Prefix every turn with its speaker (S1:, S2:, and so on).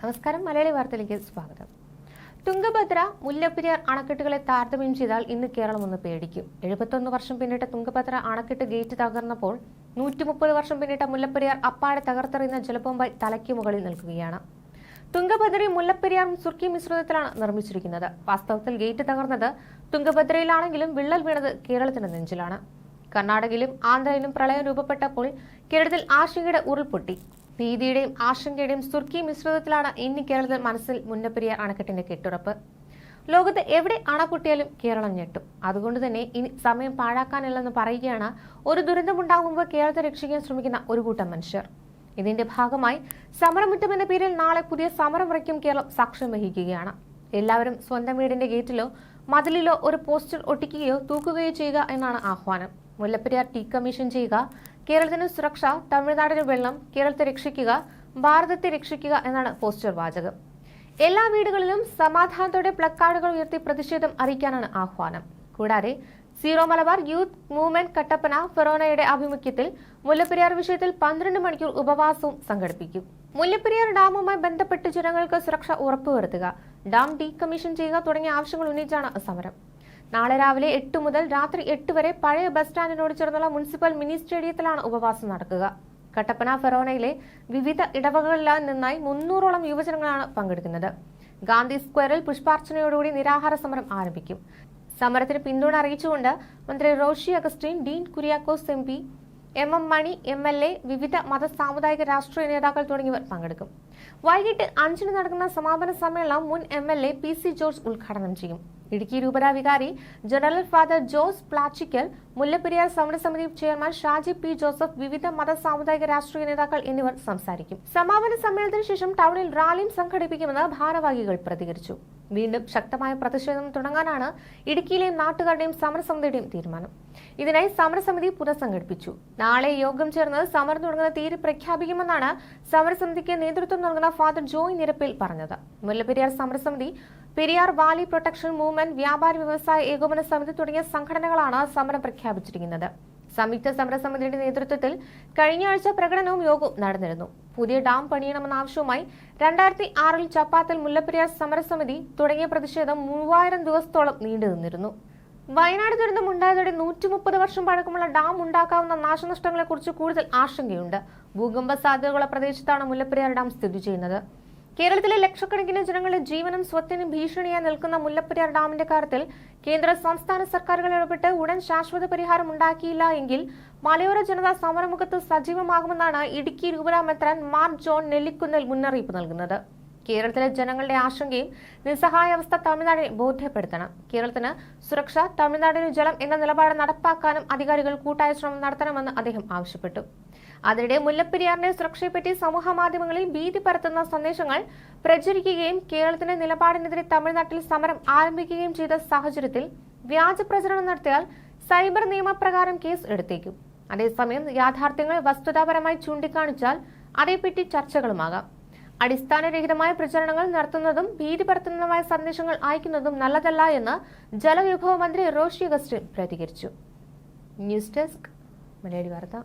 S1: നമസ്കാരം. മലയാളി വാർത്തയിലേക്ക് സ്വാഗതം. തുങ്കഭദ്ര മുല്ലപ്പെരിയാർ അണക്കെട്ടുകളെ താരതമ്യം ചെയ്താൽ ഇന്ന് കേരളം ഒന്ന് പേടിക്കും. എഴുപത്തൊന്ന് വർഷം പിന്നിട്ട തുങ്കഭദ്ര അണക്കെട്ട് ഗേറ്റ് തകർന്നപ്പോൾ നൂറ്റി മുപ്പത് വർഷം പിന്നിട്ട മുല്ലപ്പെരിയാർ അപ്പാടെ തകർത്തെറിയുന്ന ജലബോംബായി തലയ്ക്ക് മുകളിൽ നിൽക്കുകയാണ്. തുങ്കഭദ്രയും മുല്ലപ്പെരിയാറും സുർക്കി മിശ്രിതത്തിലാണ് നിർമ്മിച്ചിരിക്കുന്നത്. വാസ്തവത്തിൽ ഗേറ്റ് തകർന്നത് തുംഗഭദ്രയിലാണെങ്കിലും വിള്ളൽ വീണത് കേരളത്തിന്റെ നെഞ്ചിലാണ്. കർണാടകയിലും ആന്ധ്രയിലും പ്രളയം രൂപപ്പെട്ടപ്പോൾ കേരളത്തിൽ ആശങ്കയുടെ ഉരുൾപൊട്ടി. ഭീതിയുടെയും ആശങ്കയുടെയും സുർക്കി മിശ്രിതത്തിലാണ് ഇനി കേരളത്തിൽ മനസ്സിൽ മുന്നപ്പെരിയ അണക്കെട്ടിന്റെ കെട്ടുറപ്പ്. ലോകത്ത് എവിടെ അണ പൊട്ടിയാലും കേരളം ഞെട്ടും. അതുകൊണ്ട് തന്നെ ഇനി സമയം പാഴാക്കാനില്ലെന്ന് പറയുകയാണ് ഒരു ദുരന്തമുണ്ടാകുമ്പോൾ കേരളത്തെ രക്ഷിക്കാൻ ശ്രമിക്കുന്ന ഒരു കൂട്ടം മനുഷ്യർ. ഇതിന്റെ ഭാഗമായി സമരമുറ്റം എന്ന പേരിൽ നാളെ പുതിയ സമരം വരയ്ക്കും കേരളം സാക്ഷ്യം വഹിക്കുകയാണ്. എല്ലാവരും സ്വന്തം വീടിന്റെ ഗേറ്റിലോ മതിലിലോ ഒരു പോസ്റ്റർ ഒട്ടിക്കുകയോ തൂക്കുകയോ ചെയ്യുക എന്നാണ് ആഹ്വാനം. മുല്ലപ്പെരിയാർ ടീ കമ്മീഷൻ ചെയ്യുക കേരളത്തിന് സുരക്ഷ തമിഴ്നാടിന് വെള്ളം കേരളത്തെ രക്ഷിക്കുക ഭാരതത്തെ രക്ഷിക്കുക എന്നാണ് പോസ്റ്റർ വാചകം. എല്ലാ വീടുകളിലും സമാധാനത്തോടെ പ്ലക്കാർഡുകൾ ഉയർത്തി പ്രതിഷേധം അറിയിക്കാനാണ് ആഹ്വാനം. കൂടാതെ zero Malabar youth movement Kattappana ഫെറോനയുടെ ആഭിമുഖ്യത്തിൽ മുല്ലപ്പെരിയാർ വിഷയത്തിൽ പന്ത്രണ്ട് മണിക്കൂർ ഉപവാസവും സംഘടിപ്പിക്കും. മുല്ലപ്പെരിയാർ ഡാമുമായി ബന്ധപ്പെട്ട് ജനങ്ങൾക്ക് സുരക്ഷ ഉറപ്പുവരുത്തുക ഡാം ഡീകമ്മീഷൻ ചെയ്യുക തുടങ്ങിയ ആവശ്യങ്ങൾ ഉന്നയിച്ചാണ് സമരം. നാളെ രാവിലെ എട്ട് മുതൽ രാത്രി എട്ട് വരെ പഴയ ബസ് സ്റ്റാൻഡിനോട് ചേർന്നുള്ള മുനിസിപ്പൽ മിനി സ്റ്റേഡിയത്തിലാണ് ഉപവാസം നടക്കുക. കട്ടപ്പന ഫെറോണയിലെ വിവിധ ഇടവകളിൽ നിന്നായി മുന്നൂറോളം യുവജനങ്ങളാണ് പങ്കെടുക്കുന്നത്. ഗാന്ധി സ്ക്വയറിൽ പുഷ്പാർച്ചനയോടുകൂടി നിരാഹാര സമരം ആരംഭിക്കും. സമരത്തിന് പിന്തുണ അറിയിച്ചുകൊണ്ട് മന്ത്രി Roshy Augustine Dean Kuriakose M M M Mani M L A വിവിധ മത സാമുദായിക രാഷ്ട്രീയ നേതാക്കൾ തുടങ്ങിയവർ പങ്കെടുക്കും. വൈകിട്ട് അഞ്ചിന് നടക്കുന്ന സമാപന സമ്മേളനം മുൻ M L A P C George ഉദ്ഘാടനം ചെയ്യും. ഇടുക്കി രൂപത വികാരി ജനറൽ ഫാദർ ജോസ് പ്ലാച്ചിക്കൽ മുല്ലപ്പെരിയാർ സമരസമിതി ചെയർമാൻ ഷാജി പി ജോസഫ് വിവിധ മത സാമുദായിക രാഷ്ട്രീയ നേതാക്കൾ എന്നിവർ സംസാരിക്കും. സമാപന സമ്മേളനത്തിന് ശേഷം ടൗണിൽ റാലിയും സംഘടിപ്പിക്കുമെന്ന് ഭാരവാഹികൾ പ്രതികരിച്ചു. വീണ്ടും ശക്തമായ പ്രതിഷേധം തുടങ്ങാനാണ് ഇടുക്കിയിലെയും നാട്ടുകാരുടെയും സമരസമിതിയുടെയും തീരുമാനം. ഇതിനായി സമരസമിതി പുനഃസംഘടിപ്പിച്ചു. നാളെ യോഗം ചേർന്ന് സമരം തുടങ്ങുന്ന തീയതി പ്രഖ്യാപിക്കുമെന്നാണ് സമരസമിതിക്ക് നേതൃത്വം നൽകുന്ന ഫാദർ ജോയ് നിരപ്പിൽ പറഞ്ഞത്. മുല്ലപ്പെരിയാർ സമരസമിതി പെരിയാർ വാലി പ്രൊട്ടക്ഷൻ മൂവ്മെന്റ് വ്യാപാര വ്യവസായ ഏകോപന സമിതി തുടങ്ങിയ സംഘടനകളാണ് സമരം പ്രഖ്യാപിച്ചിരിക്കുന്നത്. സംയുക്ത സമരസമിതിയുടെ നേതൃത്വത്തിൽ കഴിഞ്ഞ ആഴ്ച പ്രകടനവും യോഗവും നടന്നിരുന്നു. പുതിയ ഡാം പണിയണമെന്ന ആവശ്യവുമായി രണ്ടായിരത്തി ആറിൽ ചപ്പാത്തിൽ മുല്ലപ്പെരിയാർ സമരസമിതി തുടങ്ങിയ പ്രതിഷേധം മൂവായിരം ദിവസത്തോളം നീണ്ടു നിന്നിരുന്നു വയനാട് ദുരന്തം ഉണ്ടായതോടെ നൂറ്റി മുപ്പത് വർഷം പഴക്കമുള്ള ഡാം ഉണ്ടാക്കാവുന്ന നാശനഷ്ടങ്ങളെക്കുറിച്ച് കൂടുതൽ ആശങ്കയുണ്ട്. ഭൂകമ്പ സാധ്യതകളുള്ള പ്രദേശത്താണ് മുല്ലപ്പെരിയാർ ഡാം സ്ഥിതി ചെയ്യുന്നത്. കേരളത്തിലെ ലക്ഷക്കണക്കിന് ജനങ്ങളുടെ ജീവനും സ്വത്തിനും ഭീഷണിയായി നിൽക്കുന്ന മുല്ലപ്പെരിയാർ ഡാമിന്റെ കാര്യത്തിൽ കേന്ദ്ര സംസ്ഥാന സർക്കാരുകൾ ഇടപെട്ട് ഉടൻ ശാശ്വത പരിഹാരം ഉണ്ടാക്കിയില്ല എങ്കിൽ മലയോര ജനത സമരമുഖത്ത് സജീവമാകുമെന്നാണ് ഇടുക്കി രൂപതാ മെത്രാൻ മാർ ജോൺ നെല്ലിക്കുന്നൽ മുന്നറിയിപ്പ് നൽകുന്നത്. കേരളത്തിലെ ജനങ്ങളുടെ ആശങ്കയും നിസ്സഹായാവസ്ഥ തമിഴ്നാടിനെ ബോധ്യപ്പെടുത്തണം. കേരളത്തിന് സുരക്ഷ തമിഴ്നാടിന് ജലം എന്ന നിലപാട് നടപ്പാക്കാനും അധികാരികൾ കൂട്ടായ ശ്രമം നടത്തണമെന്ന് അദ്ദേഹം ആവശ്യപ്പെട്ടു. അതിനിടെ മുല്ലപ്പെരിയാറിന്റെ സുരക്ഷയെപ്പറ്റി സമൂഹ മാധ്യമങ്ങളിൽ ഭീതി പരത്തുന്ന സന്ദേശങ്ങൾ പ്രചരിക്കുകയും കേരളത്തിന്റെ നിലപാടിനെതിരെ തമിഴ്നാട്ടിൽ സമരം ആരംഭിക്കുകയും ചെയ്ത സാഹചര്യത്തിൽ വ്യാജ പ്രചരണം നടത്തിയാൽ സൈബർ നിയമപ്രകാരം കേസ് എടുത്തേക്കും. അതേസമയം യാഥാർത്ഥ്യങ്ങൾ വസ്തുതാപരമായി ചൂണ്ടിക്കാണിച്ചാൽ അതേപ്പറ്റി ചർച്ചകളുമാകാം. അടിസ്ഥാനരഹിതമായ പ്രചരണങ്ങൾ നടത്തുന്നതും ഭീതി പരത്തുന്നതുമായ സന്ദേശങ്ങൾ അയക്കുന്നതും നല്ലതല്ല എന്ന് ജലവിഭവ മന്ത്രി റോഷി അഗസ്റ്റിൻ പ്രതികരിച്ചു. News desk Malayali Vartha.